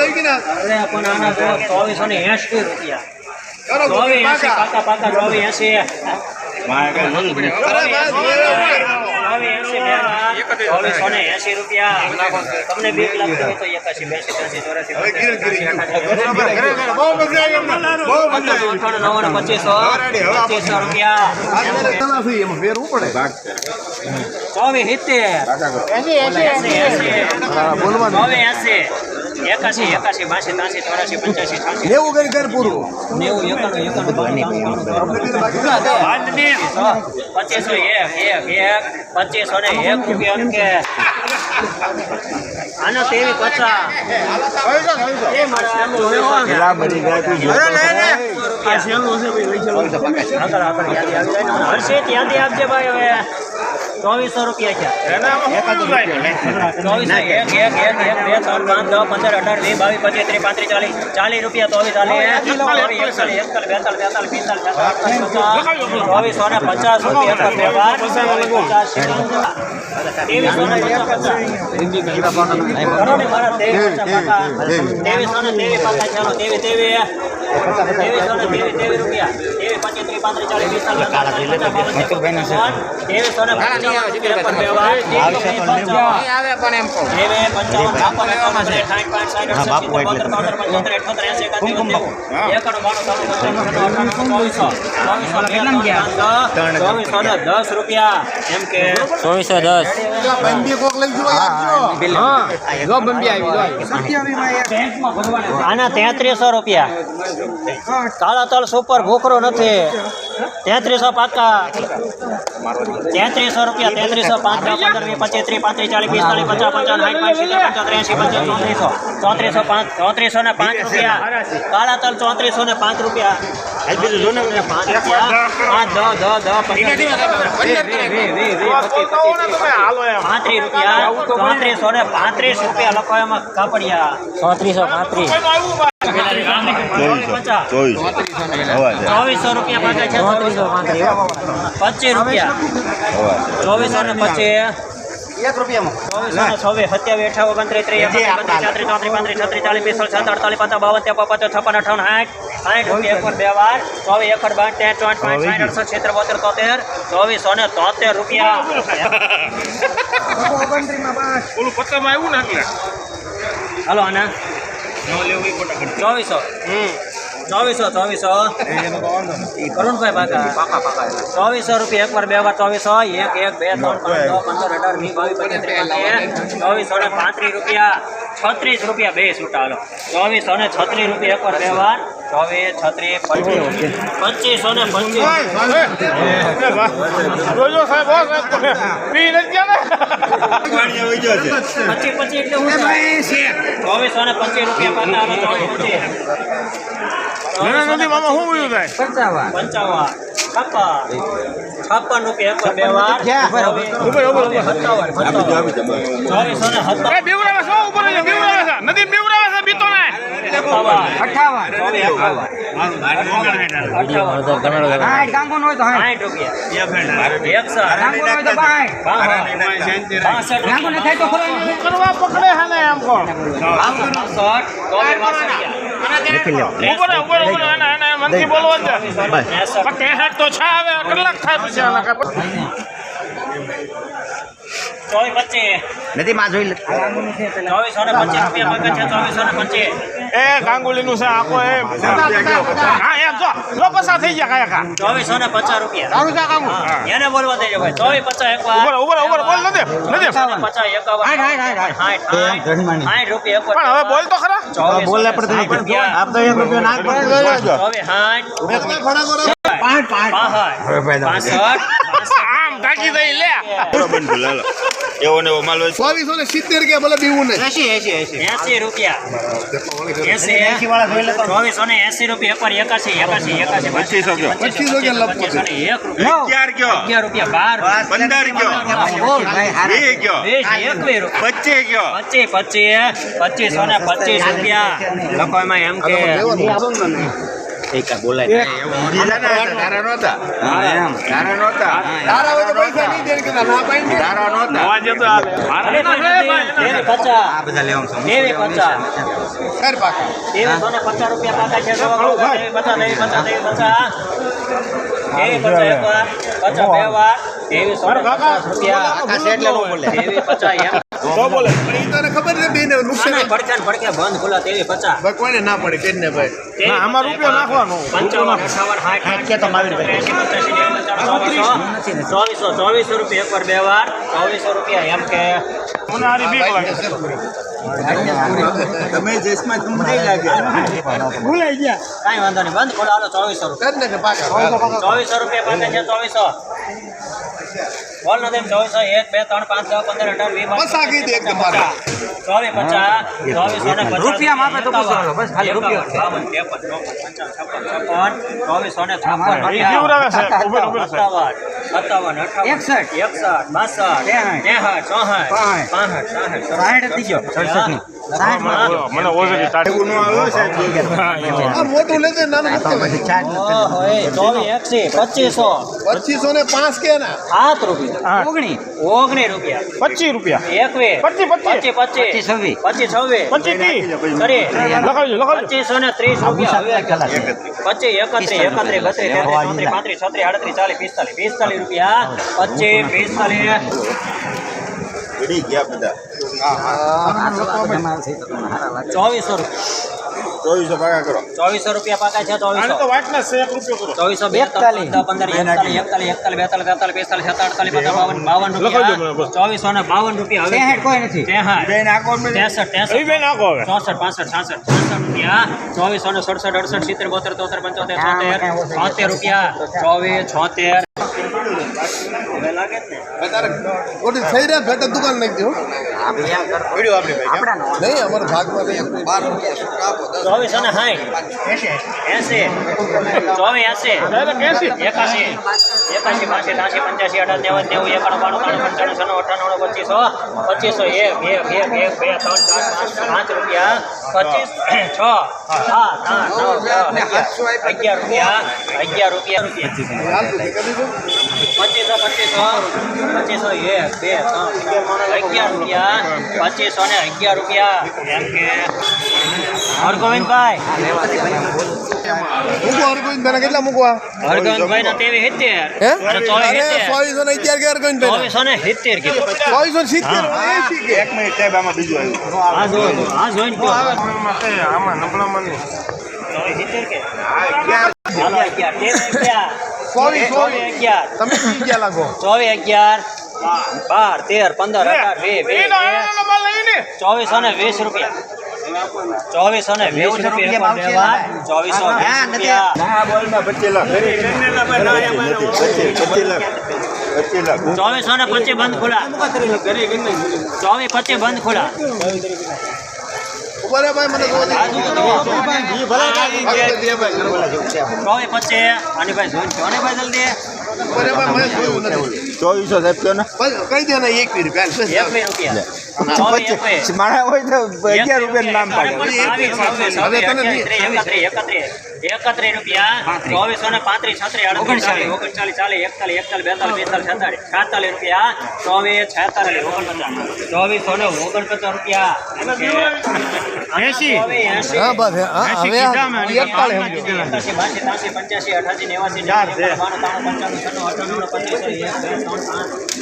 લઈ ગઈ ને? અરે પણ આના જો ચોવીસો ને એસી રૂપિયા. ચોવીસ એસી પાકા. પાકા ચોવીસ એસી ને એસી રૂપિયા. તમને તો બેસી ત્યાંસી ચોરાસી નવ્વાણું, પચીસો પચીસો રૂપિયા. ચોવીસ સિત્તેર. એસી, એસી. ચોવીસ એસી એકાશી એકાશી બાસી ત્યાંસી ચોરાસી પંચ્યાસી છ્યાસી. નેવું કરી કર પૂરું. નેવું એકાણું એકાણું. પચીસો એક એક એક પચીસો ને એક રૂપિયા કે. આનો તેવી પચાસ. હર્ષિત યાદી આપજે ભાઈ હવે. ચોવીસો રૂપિયા છે. ચોવીસો એક એક એક એક બે ત્રણ પાંચ દસ પંદર અઢાર વીસ બાવીસ પચીસ ત્રીસ પાંત્રીસ ચાલીસ ચાલીસ રૂપિયા ચોવીસો ને પચાસ રૂપિયા દસ રૂપિયા એમ કે ચોવીસો દસ આના તેત્રીસો રૂપિયા. કાળા તલ સુપર ભોખરો નથી. તેત્રીસો પાકા. તેત્રીસો રૂપિયા તેત્રીસો પાંચ પંદર વીસ પચીસ ત્રીસ પાંત્રીસ ચાલીસ પિસ્તાલીસ પચાસ પંચાવન સાઠ પાંચ સિત્તેર પંચોતેર પંચાવન ચોત્રીસો. ચોત્રીસો પાંચ ચોત્રીસો ને પાંચ રૂપિયા. કાળા તલ ચોત્રીસો ને પાંચ રૂપિયા. પચીસ, પચીસ, પાંત્રીસ ને પાંત્રીસ રૂપિયા લખો એમાં કાપડિયા. ચોત્રીસો પાંત્રીસ. પચાસ ચોવીસો રૂપિયા પાકા છે પચીસ રૂપિયા ચોવીસો ને પચીસ અઠાવન ઓગણત્રીસ ત્રીસ બત્રીસ ચોત્રીસ પાંત્રીસ છત્રીસ ચાલીસ પિસ્તાલીસ સત્તર અડતાલીસ પચાસ બાવન ત્રેપન પચાસ છપ્પન અઠાવન સાઠ સાઠ રૂપિયા એક બે વાર ચોવીસ એકર બાર ચોટ પાંચ સાઠ છેતર બોતેર તોતેર ચોવીસો ને તોતેર રૂપિયા ઓલું પત્તામાં આવ્યું ને એટલે હાલો આના ચોવીસો. ચોવીસો ચોવીસો. કરુણભાઈ બાકા ચોવીસો રૂપિયા એક વાર બે વાર ચોવીસો. એક એક બે ત્રણ પાંચ પંદર અઢાર વીસ બાવીસ ચોવીસો ને પાંત્રીસ રૂપિયા. છત્રીસ રૂપિયા બે છૂટા હાલો. ચોવીસો ને છત્રીસ રૂપિયા એક વાર બે વાર. ચોવીસ છત્રીસ પચીસ પચીસો ને પચીસ? ચોવીસો ને પચીસ રૂપિયા થાય પંચાવન છપ્પન રૂપિયા બે વાર ચોવીસો ને સત્તાવન અઠાવન. ચોવીસ એકાવન અઠાવન સાઠ એકસઠ બાસઠ બાસઠ કરવા પકડે છે ને એમ કહો બાસઠ ચોવીસ બાસઠ ઉપર ચોવીસ પચીસ. નથી માં જોઈ ચોવીસો ને પચીસ રૂપિયા પગાર છે ચોવીસો ને પચીસ. એ ગાંગુલીનું છે આખો એમ હા એમ જો જો પસાર થઈ ગયા કાયા કા ચોવીસો ને પચાસ રૂપિયા. તારું જા કામ એને બોલવા દેજો ભાઈ. ચોવીસ પચાસ એક વાર. ઉપર ઉપર બોલ નથી નથી. પચાસ સાઠ રૂપિયા એક વાર. પણ હવે બોલ તો ખરા. ચોવીસ બોલને આપ તો એક રૂપિયો નાખ ચોવીસ સાઠ પાસઠ. પાસઠ આમ ઢાંકી દઈ લે. ચોવીસો ને સિત્તેર કે ભલે બીવું નહીં. એસી રૂપિયા. એસી ચોવીસો ને એસી રૂપિયા પર એકાસી એકાસી એકાસી પચીસો પચીસો કે પચીસો ને એક રૂપિયા. અગિયાર રૂપિયા બાર વીસ એકવીસ રૂપિયા. પચીસ પચીસ પચીસો ને પચીસ રૂપિયા. લખો એમાં એમ કે તારા હોય તો પૈસા નહીં દે કે ના પાડી આજે તો આ મારે તેવી પચાસ તેવી પચાસ કર પાકા તેવી સોને પચાસ રૂપિયા પાકા છે તેવી પચાસ તેવી પચાસ તેવી પચાસ તેવી પચાસ એક વાર પચાસ બે વાર તેવી સોને પચાસ રૂપિયા તેવી પચાસ એમ તો બોલે. પણ ઈ તને ખબર છે બેને નુકસાન સામે ભડકે ને ભડકે બંધ ખુલ્લા તેવી પચાસ. ના પડે કે ને ભાઈ ના, આમાં રૂપિયો નાખવાનો. પંચાવન ચોવીસો ચોવીસો ચોવીસો રૂપિયા એક વાર બે વાર ચોવીસો રૂપિયા એમ કે. મને આરી બીક લાગે. કાંઈ વાંધો નહીં બંધ ખોલો હાલો ચોવીસો રૂપિયા. ચોવીસો રૂપિયા બંધ છે ચોવીસો. બોલ નથી ચોવીસો એક બે ત્રણ પાંચ છ પંદર અઢાર વીસ બસ પચાસ કીધી એકદમ મારા. ચોવીસ પચાસ. ને રૂપિયા માપે તો પૂછવાનું, બસ ખાલી રૂપિયો. બાવન ત્રેપન ચોપન ચોવીસો છપ્પન સત્તાવન સત્તાવન એકસઠ. એકસઠ બાસઠ ચોસઠ પાંસઠ. સાસઠ સાઠ. થઈ ગયો પચીસો. પચીસો. પાંચ કે સાત રૂપિયા. ઓગણી. ઓગણીસ રૂપિયા. પચીસ રૂપિયા. એકવીસ પચીસ, પચીસ. પચીસ. પચીસ પચીસ ને ત્રીસ રૂપિયા. પચીસ એકત્રીસ એકત્રીસ બત્રીસ તેત્રીસ પાંત્રીસ છત્રીસ આડત્રીસ ચાલીસ પિસ્તાલીસ પિસ્તાલીસ રૂપિયા. પચીસ પિસ્તાલીસ. ચોવીસો રૂપિયા. ચોવીસો રૂપિયા પાકા કરો. ચોવીસો રૂપિયા પાકા છે એક ચોવીસો બેતાલીસ પંદર એકતાલીસ. એકતાલીસ એકતાલીસ બેતાલીસ તેતાલીસ પિસ્તાલીસ સત્તાવીસ અડતાલીસ પચાસ બાવન બાવન રૂપિયા ચોવીસો ને બાવન રૂપિયા હવે. કોઈ નથી. ત્રેસઠ ત્રેસઠ. ચોસઠ પાસઠ છાસઠ છાસઠ રૂપિયા. ચોવીસો ને સડસઠ અડસઠ સિત્તેર બોતેર તોતેર પંચોતેર છોતેર છોતેર રૂપિયા. ચોવીસ છોતેર. હવે લાગે જ ને તારે ખોટી થઈ રહ્યા ભેટ દુકાન નાખી દો નહીં અમારા ભાગમાં નહીં. બાર રૂપિયા આપો દસ ચોવીસો ને સાઠ. એસી. ચોવીસ એસી. ડાયરેક્ટ એસી. એકાશી એકાશી બાસી ત્રાસી પંચ્યાસી અઢાર નેવું નેવું એકાણું બાણું ત્રણ પંચાણું છન્નું અઠ્ઠાણું પચીસો પચીસો એક એક એક એક બે ત્રણ ચાર પાંચ પાંચ રૂપિયા પચીસ છ સાત આઠ નવ દસ અગિયાર રૂપિયા અગિયાર રૂપિયા. રૂપિયા હાલ તું કરી દીધું? પચીસો પચીસો પચીસો એક બે ત્રણ અગિયાર રૂપિયા પચીસો ને અગિયાર રૂપિયા. એમ કે. હરગોવિંદભાઈ. મૂકો કેટલા મૂકવા હરગોવિંદભાઈ ના તેવી સિત્તેર. ચોવીસ ને અગિયાર કે હરગોવિંદ ભાઈ ચોવીસો ને સિત્તેર કીધું ચોવીસો ને સિત્તેર? એસી કે? આ જો આ જોઈને આમાં નબળામાં નહીં. સિત્તેર કે? ચોવીસ અગિયાર. તમે પી ગયા લાગો? ચોવીસ અગિયાર. બાર તેર પંદર અઢાર ચોવીસો ને વીસ રૂપિયા. ચોવીસો ને વીસ રૂપિયા. ચોવીસો ચોવીસો ને પચીસ બંધ ખુલા ચોવીસ પચીસ બંધ ખુલ્લા. ઊભા રહે ભાઈ મને. ચોવીસ પચીસ અને ભાઈ જોઈને કહો ભાઈ જલ્દી. ઊભા ભાઈ મેં જોયું નથી. ચોવીસો સાહેબ કયો ને. કહી દે ને એક મિનિટ પહેલ. એકવીસ રૂપિયા મારા હોય તો અગિયાર રૂપિયા નામ પાડે. એકત્રીસ રૂપિયા ચોવીસો ને પાંત્રીસ છત્રીસ અડત્રીસ ઓગણચાલીસ. ચાલીસ એકતાલીસ એકતાલીસ બેતાલીસ બેતાલીસ છેતાલીસ રૂપિયા ચોવીસ છેતાલીસ ઓગણપચાસ. ચોવીસો ને ઓગણપચાસ રૂપિયા. અઠ્ઠાણું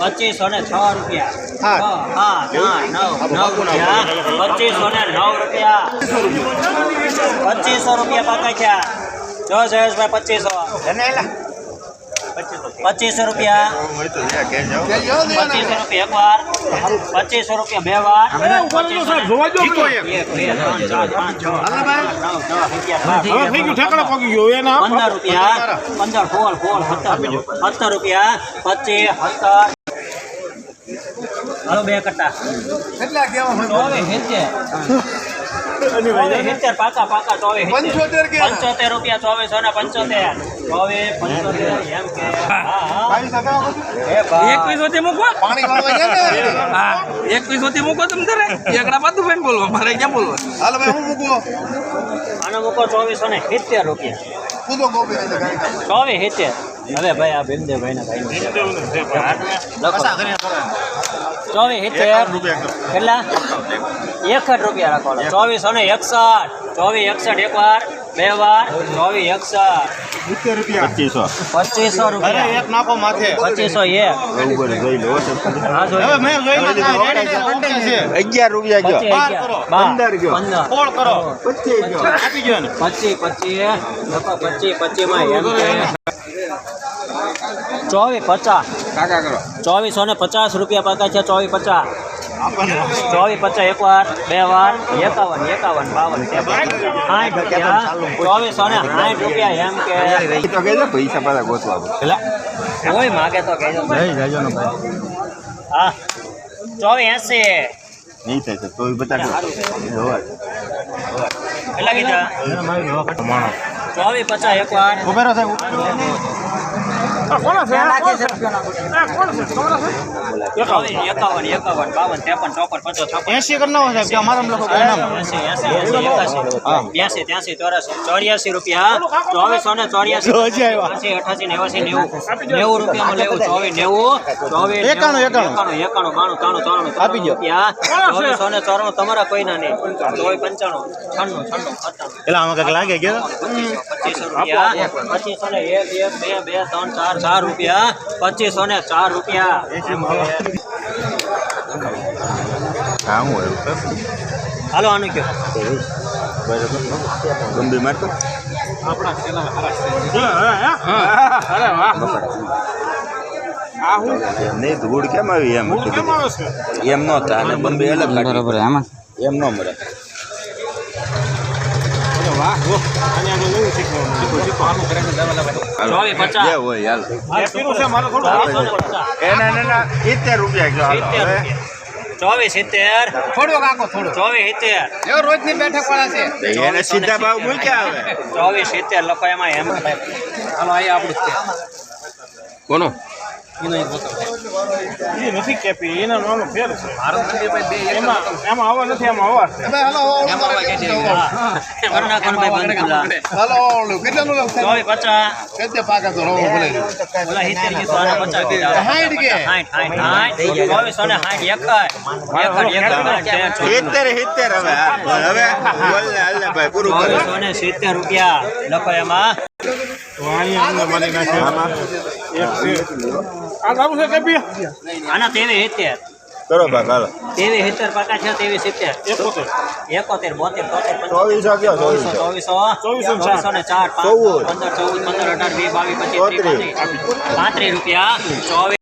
પચીસો ને છ રૂપિયા. હા. નવ નવ રૂપિયા. પચીસો ને નવ રૂપિયા. પચીસો રૂપિયા પાકા થયા. જો જયેશભાઈ પચીસો. પચીસો રૂપિયા. પચીસો રૂપિયા એક વાર. પચીસો રૂપિયા. બે વાર પંદર રૂપિયા. પંદર. સોળ સોળ સત્તર સત્તર રૂપિયા. પચીસ સત્તર. હલો બે કટ્ટા કેટલા કહેવા પાકા પાકા ચોવીસ પંચોતેર કે પંચોતેર રૂપિયા ચોવીસો ને પંચોતેર. ચોવીસ પંચોતેર એમ કે. હા, હા. એ ભાઈ. એકવીસ વતી મૂકો. હા એકવીસ વતી મૂકો તમે તારે. એકડા પાતું ભાઈ બોલવા. મારે ક્યાં બોલવા? હાલો ભાઈ હું મૂકવો આનો મૂકો ચોવીસો ને સિત્તેર રૂપિયા. કૂદો ગોપી દે ગાડી કાપો. ચોવીસ સિત્તેર. હવે ભાઈ આ ભીમદેવભાઈ ના ભાઈ. ચોવીસ સિત્તેર. કેટલા? એકસઠ રૂપિયા રાખો ચોવીસો ને એકસઠ. ચોવીસ એકસઠ એક વાર બે વાર. ચોવીસ એકસઠ. પચીસો. પચીસો રૂપિયા. એક નાખો માથે. પચીસો એક. ઉપર જોઈ લો હા જોઈ મેં જોઈને છે અગિયાર રૂપિયા ગયો. પચીસ પંદર ગયો. પંદર. કરો. પચીસ ગયો. આપી ગયો ને પચીસ પચીસ. પચીસ પચીસમાં ચોવીસ પચાસ. કાકા કરો. ચોવીસો ને પચાસ રૂપિયા પાકા છે ચોવીસ પચાસ. ચોવીસ પચાસ, એક વાર. બે વાર એકાવન એકાવન બાવન સાઠ રૂપિયા ચોવીસો ને સાઠ રૂપિયા એમ કે તો કહેજો પૈસા હા ચોવીસ એસી નહીં થાય તો કેટલા કીધા ચોવીસ પચાસ એક વાર કોણ છે? આ કોણ છે? આ કોણ છે? તમારા છે? ચોવીસ એકાવન એકાવન બાવન ત્રેપન ચોપન પચાસ છપ્પન. એસી કરી નાખો સાહેબ અમારા લોકો એસી, એસી, એસી, એકાસી, બ્યાસી, ત્યાસી, ચોરાસી, ચોર્યાસી રૂપિયા ચોવીસો ને ચોર્યાસી અઠાસી, અઠાસી, નેવાસી, નેવું. નેવું રૂપિયામાં લેવું ચોવીસ નેવું. ચોવીસ એકાણું, એકાણું. એકાણું બાણું ત્રાણું ચોરાણું આપી દ્યો. ચોવીસો ને ચોરાણું તમારા કોઈના નહીં. ચોવીસ પંચાણું છન્નું છન્નું એટલે આમાં કંઈક લાગે પચીસો રૂપિયા પચીસો ને એક એક બે બે ત્રણ ચાર ચાર રૂપિયા પચીસો ને ચાર રૂપિયા હા હું આવ્યું હાલો આનું કયો ગંભીર મારતો અરે વાહ એમ નહીં ધૂળ કેમ આવી એમ એમ નો થાય અને નો જે હોય હાલ પીરું છે મારે થોડું ચોવીસો ને પચાસ એના એના સિત્તેર. રૂપિયા હાલો. ચોવીસ થોડો કાકો થોડો ચોવીસ સિત્તેર. એવો રોજની બેઠક વાળા છે એને સીધા ભાવ મૂક્યા આવે ચોવીસ સિત્તેર લખો એમાં એમ હાલો અહીં આપણું છે. કોનો એ નથી કેપી એના નાનો ફેર છે. એમાં એમાં આવા નથી એમાં આવા છે. હવે હાલો ઓલું છે? કરુણા કરુણાભાઈ બંધુલા હાલો ઓલું કેટલાનું લાવ સાહેબ? ચોવીસ પચાસ. કેટલે પાકા તો રવો ભલે. ઓલા સિત્તેર કીધું આને પચાસ હાઈટ કે? સાઠ સાઠ સાઠ ચોવીસો ને સાઠ એકાય એકાય એકાય સાઠ, ચોવીસ. સિત્તેર સિત્તેર હવે. હવે બોલ ને હાલ ભાઈ પૂરું કરો. ચોવીસો સિત્તેર રૂપિયા લખો એમાં. આના તેવી સિત્તેર કરો હાલો તેવી સિત્તેર પાકા છે તેવી સિત્તેર એકોતેર બોતેર તોતેર ચોવીસો કયો ચોવીસો ચોવીસો ચોવીસો ચોવીસો ને ચાર. પંદર ચૌદ પંદર અઢાર વીસ બાવીસ પચીસ પાંત્રીસ પાંત્રીસ રૂપિયા ચોવીસ